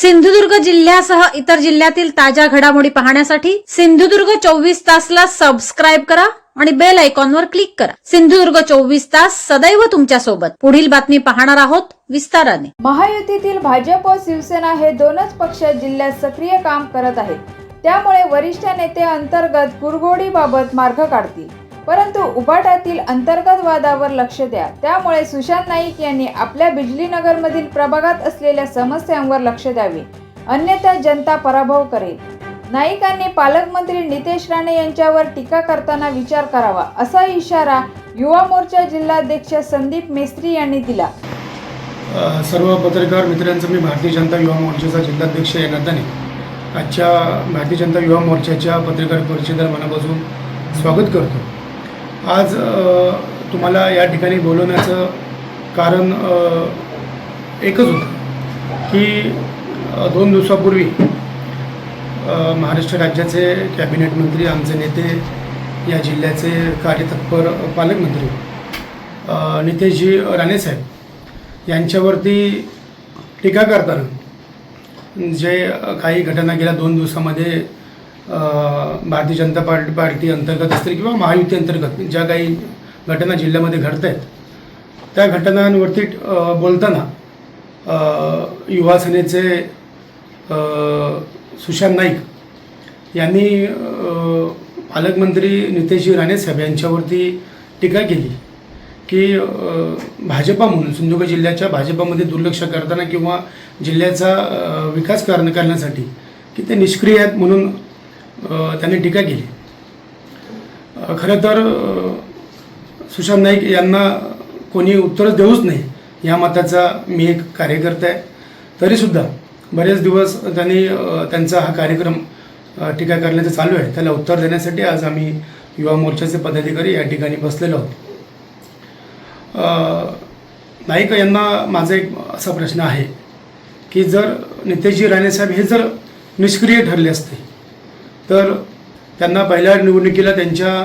सिंधुदुर्ग जिल्ह्यासह इतर जिल्ह्यातील ताज्या घडामोडी पाहण्यासाठी सिंधुदुर्ग चोवीस तासला सबस्क्राईब करा आणि बेल आयकॉनवर क्लिक करा. सिंधुदुर्ग चोवीस तास सदैव तुमच्यासोबत. पुढील बातमी पाहणार आहोत विस्ताराने. महायुतीतील भाजप व शिवसेना हे दोनच पक्ष जिल्ह्यात सक्रिय काम करत आहेत. त्यामुळे वरिष्ठ नेते अंतर्गत कुरघोडीबाबत मार्ग काढतील. परंतु उबाटातील अंतर्गत वादावर लक्ष द्या. त्यामुळे सुशांत नाईक यांनी आपल्या बिजलीनगरमधील प्रभागात असलेल्या समस्यांवर लक्ष द्यावे. अन्यथा जनता पराभव करेल. नाईकांनी पालकमंत्री नितेश राणे यांच्यावर टीका करताना विचार करावा असा इशारा युवा मोर्चा जिल्हाध्यक्ष संदीप मेस्त्री यांनी दिला. सर्व पत्रकार मित्रांचं मी भारतीय जनता युवा मोर्चाचा जिल्हाध्यक्ष या नात्याने आजच्या भारतीय जनता युवा मोर्चाच्या पत्रकार परिषदेला मनापासून स्वागत करतो. आज तुम्हाला या ठिकाणी बोलवण्याचं कारण एकच होतं की दोन दिवसापूर्वी महाराष्ट्र राज्याचे कॅबिनेट मंत्री आमचे नेते या जिल्ह्याचे कार्यतत्पर पालकमंत्री नितेशजी राणेसाहेब यांच्यावरती टीका करताना जे काही घटना गेल्या दोन दिवसामध्ये भारतीय जनता पार्टी पार्टी अंतर्गत असतील किंवा महायुती अंतर्गत ज्या काही घटना जिल्ह्यामध्ये घडत आहेत त्या घटनांवरती बोलताना युवा सेनेचे सुशांत नाईक यांनी पालकमंत्री पालकमंत्री नितेशजी राणेसाहेब यांच्यावरती टीका केली की भाजपा म्हणून सिंधुदुर्ग जिल्ह्याच्या भाजपामध्ये दुर्लक्ष करताना किंवा जिल्ह्याचा विकास करण करण्यासाठी की ते निष्क्रिय आहेत म्हणून त्यांनी टीका केली. खरं तर सुशांत नाईक यांना कोणी उत्तरच देऊच नाही या मताचा मी एक कार्यकर्ता आहे. तरीसुद्धा बरेच दिवस त्यांनी त्यांचा हा कार्यक्रम टीका करण्याचं चालू आहे. त्याला उत्तर देण्यासाठी आज आम्ही युवा मोर्चाचे पदाधिकारी या ठिकाणी बसलेलो आहोत. नाईक यांना माझा एक असा प्रश्न आहे की जर नितेशजी राणेसाहेब हे जर निष्क्रिय ठरले असते तर त्यांना पहिल्या निवडणुकीला त्यांच्या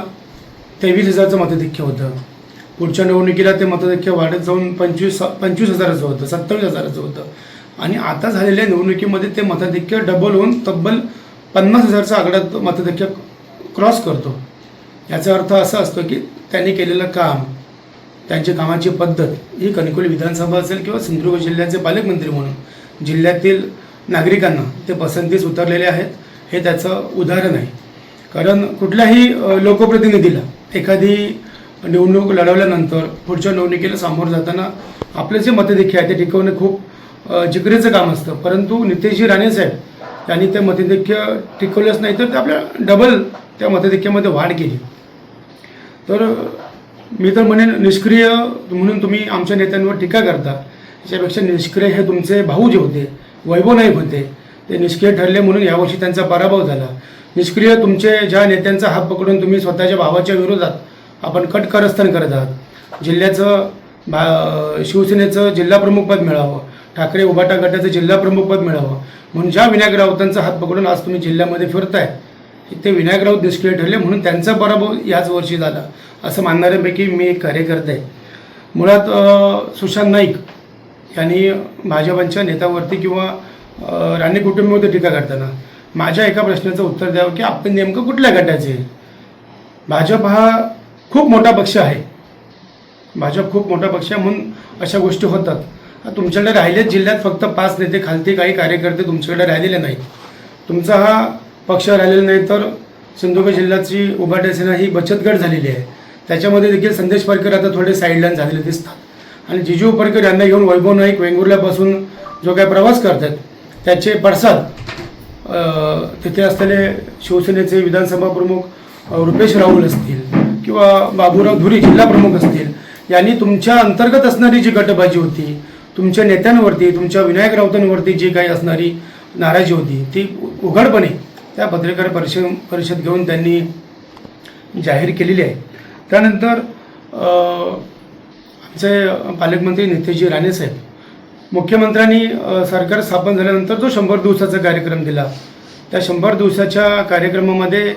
तेवीस हजारचं मताधिक्य होतं. पुढच्या निवडणुकीला ते मताधिक्य वाढत जाऊन पंचवीस पंचवीस हजाराचं होतं सत्तावीस हजाराचं होतं. आणि आता झालेल्या निवडणुकीमध्ये ते मताधिक्य डबल होऊन तब्बल पन्नास हजारचा आकडा मताधिक्य क्रॉस करतो. याचा अर्थ असा असतो की त्यांनी केलेलं काम त्यांची कामाची पद्धत ही कणकोली विधानसभा असेल किंवा सिंधुदुर्ग जिल्ह्याचे पालकमंत्री म्हणून जिल्ह्यातील नागरिकांना ते पसंतीस उतरलेले आहेत. हे त्याचं उदाहरण आहे. कारण कुठल्याही लोकप्रतिनिधीला एखादी निवडणूक लढवल्यानंतर पुढच्या निवडणुकीला सामोरं जाताना आपले जे मतदेखील आहे. ते टिकवणे खूप जिकरेचं जिगरीचं काम असतं. परंतु नितेशजी राणेसाहेब यांनी ते मतदेखील टिकवलंच नाही तर ते आपल्या डबल त्या मतदेखीमध्ये वाढ केली. तर मी तर म्हणेन निष्क्रिय म्हणून तुम्ही आमच्या नेत्यांवर टीका करता. त्याच्यापेक्षा निष्क्रिय हे तुमचे भाऊ जे होते वैभव नाईक होते ते निष्क्रिय ठरले म्हणून यावर्षी त्यांचा पराभव झाला. निष्क्रिय तुमचे ज्या नेत्यांचा हात पकडून तुम्ही स्वतःच्या भावाच्या विरोधात आपण कट कारस्थान करत आहात. जिल्ह्याचं भा शिवसेनेचं जिल्हाप्रमुखपद मिळावं. ठाकरे उभाटा गटाचं जिल्हाप्रमुखपद मिळावं. म्हणून ज्या विनायक राऊतांचा हात पकडून आज तुम्ही जिल्ह्यामध्ये फिरताय ते विनायक राऊत निष्क्रिय ठरले म्हणून त्यांचा पराभव याच वर्षी झाला. असं मानणाऱ्यांपैकी मी एक कार्यकर्ता आहे. मुळात सुशांत नाईक यांनी भाजपांच्या नेत्यावरती किंवा राणे कुटुंबामध्ये टीका करताना. माझ्या एका प्रश्नाचं उत्तर द्यावं की आपण नेमकं कुठल्या गटाचे भाजप हा खूप मोठा पक्ष आहे. भाजप खूप मोठा पक्ष आहे म्हणून अशा गोष्टी होतात. तुमच्याकडे राहिलेच जिल्ह्यात फक्त पाच नेते खालती काही कार्यकर्ते तुमच्याकडे राहिलेले नाहीत. तुमचा हा पक्ष राहिलेला नाही तर सिंधुदुर्ग जिल्ह्याची उभाट्या सेना ही बचत गट झालेली आहे. त्याच्यामध्ये देखील संदेश परकर आता थोडे साईडलाईन झालेले दिसतात. आणि जिजू परकर यांना घेऊन वैभव नाईक वेंगुर्ल्यापासून जो काय प्रवास करतात त्याचे पडसाद तिथे असलेले शिवसेनेचे विधानसभा प्रमुख रुपेश राहुल असतील किंवा बाबूराव धुरी जिल्हा प्रमुख असतील यांनी तुमच्या अंतर्गत असणारी जी गटबाजी होती तुमच्या नेत्यांवरती तुमच्या विनायक राऊतांवरती जी काही असणारी नाराजी होती ती उघडपणे त्या पत्रकार परिषद परिषद घेऊन त्यांनी जाहीर केलेली आहे. त्यानंतर आमचे पालकमंत्री नितेशजी राणेसाहेब मुख्यमंत्र्यांनी सरकार स्थापन झाल्यानंतर जो शंभर दिवसाचा कार्यक्रम दिला. त्या शंभर दिवसाच्या कार्यक्रमामध्ये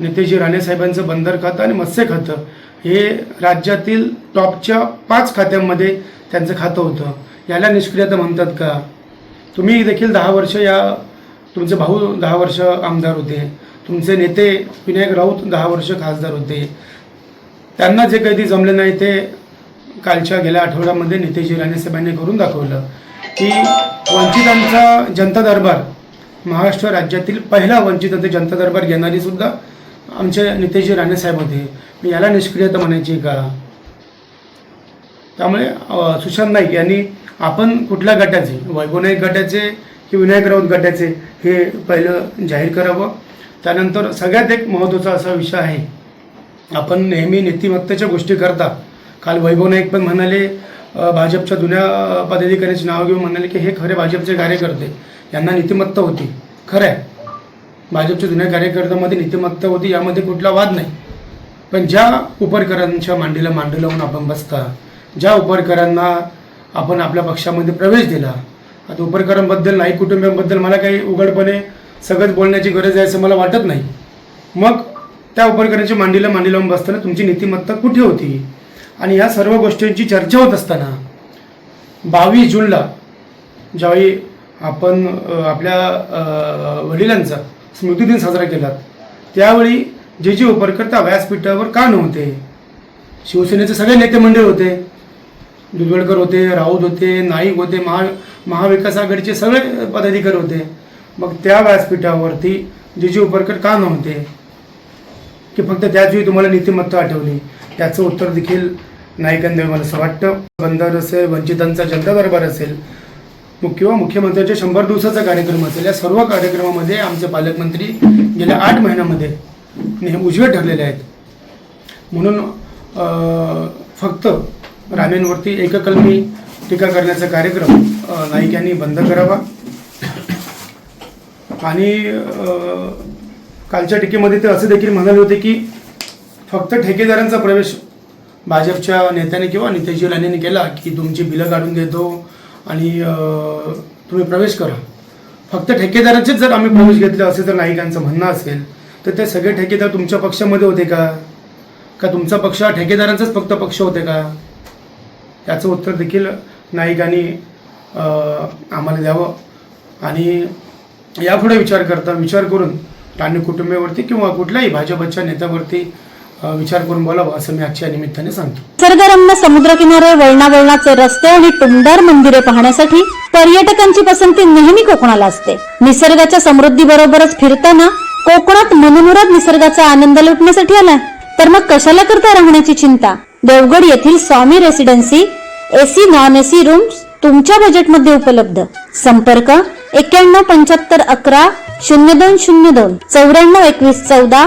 नितेशजी राणेसाहेबांचं बंदर खातं आणि मत्स्य खातं हे राज्यातील टॉपच्या पाच खात्यांमध्ये त्यांचं खातं होतं. याला निष्क्रियता म्हणतात का? तुम्ही देखील दहा वर्ष या तुमचे भाऊ दहा वर्ष आमदार होते. तुमचे नेते विनायक राऊत दहा वर्ष खासदार होते. त्यांना जे कधी जमले नाही ते कालच्या गेल्या आठवड्यामध्ये नितेशजी राणेसाहेबांनी करून दाखवलं की वंचितांचा जनता दरबार महाराष्ट्र राज्यातील पहिला वंचितांचा जनता दरबार घेणारी सुद्धा आमचे नितेशजी राणेसाहेब होते. मी याला निष्क्रियता म्हणायची का? त्यामुळे सुशांत नाईक यांनी आपण कुठल्या गटाचे वैभव नाईक गटाचे की विनायक राऊत गटाचे हे पहिलं जाहीर करावं? त्यानंतर सगळ्यात एक महत्त्वाचा असा विषय आहे आपण नेहमी नीतिमत्तेच्या गोष्टी करता. काल वैभव नाईक पण म्हणाले भाजपच्या जुन्या अ, नाव घेऊन म्हणाले की हे खरे भाजपचे कार्यकर्ते यांना नीतिमत्ता होती. खरं आहे भाजपच्या जुन्या कार्यकर्त्यांमध्ये नीतिमत्ता होती यामध्ये कुठला वाद नाही. पण ज्या उपरकरांच्या मांडीला मांडी लावून आपण बसता ज्या उपरकरांना आपण आपल्या पक्षामध्ये प्रवेश दिला आता उपरकरांबद्दल नाही कुटुंबियांबद्दल मला काही उघडपणे सगळंच बोलण्याची गरज आहे असं मला वाटत नाही. मग त्या उपरकरांच्या मांडीला मांडी लावून बसताना तुमची नीतिमत्ता कुठे होती? आणि या सर्व गोष्टींची चर्चा होत असताना बावीस जूनला ज्यावेळी आपण आपल्या वडिलांचा स्मृतिदिन साजरा केला त्यावेळी जे जे उपरकर्ता व्यासपीठावर का नव्हते शिवसेनेचे सगळे नेते मंडळ होते दुधवडकर होते राऊत होते नाईक होते महा महाविकास आघाडीचे सगळे पदाधिकारी होते मग त्या व्यासपीठावरती जे जे उपरकर का नव्हते की फक्त त्याचवेळी तुम्हाला नीतिमत्ता आठवली त्याचं उत्तर देखील नाईकांनी मला असं वाटतं बंदर असेल वंचितांचा जनता दरबार असेल किंवा मुख्यमंत्र्यांच्या शंभर दिवसाचा कार्यक्रम असेल या सर्व कार्यक्रमामध्ये आमचे पालकमंत्री गेल्या आठ महिन्यामध्ये नेहमी उजवे ठरलेले आहेत. म्हणून फक्त राणेंवरती एककलमी टीका करण्याचा कार्यक्रम नाईक यांनी बंद करावा. आणि कालच्या टीकेमध्ये ते असे देखील म्हणाले होते की फक्त ठेकेदारांचा प्रवेश भाजपच्या नेत्याने किंवा नितेशजी राणेंनी केला की तुमची बिलं काढून देतो आणि तुम्ही प्रवेश करा. फक्त ठेकेदारांचेच जर आम्ही प्रवेश घेतले असे जर नाईकांचं म्हणणं असेल तर ते सगळे ठेकेदार तुमच्या पक्षामध्ये होते का? का तुमचा पक्ष हा ठेकेदारांचाच फक्त पक्ष होते का? याचं उत्तर देखील नाईकांनी आम्हाला द्यावं. आणि यापुढे विचार करता विचार करून राणे कुटुंबियावरती किंवा कुठल्याही भाजपच्या नेत्यावरती विचार करून बोलावं असं मी आजच्या निमित्ताने सांगतो. निसर्गरम्य समुद्रकिनारे वळणावळणाचे रस्ते आणि टुमदार मंदिरे पाहण्यासाठी पर्यटकांची पसंती नेहमी कोकणाला असते. निसर्गाच्या समृद्धी बरोबरच फिरताना कोकणात मनमुराद निसर्गाचा आनंद लुटण्यासाठी आला तर मग कशाला करता राहण्याची चिंता? देवगड येथील Swami residency AC non AC rooms तुमच्या बजेटमध्ये उपलब्ध. संपर्क एक्क्याण्णव पंच्याहत्तर अकरा शून्य दोन शून्य दोन चौऱ्याण्णव एकवीस चौदा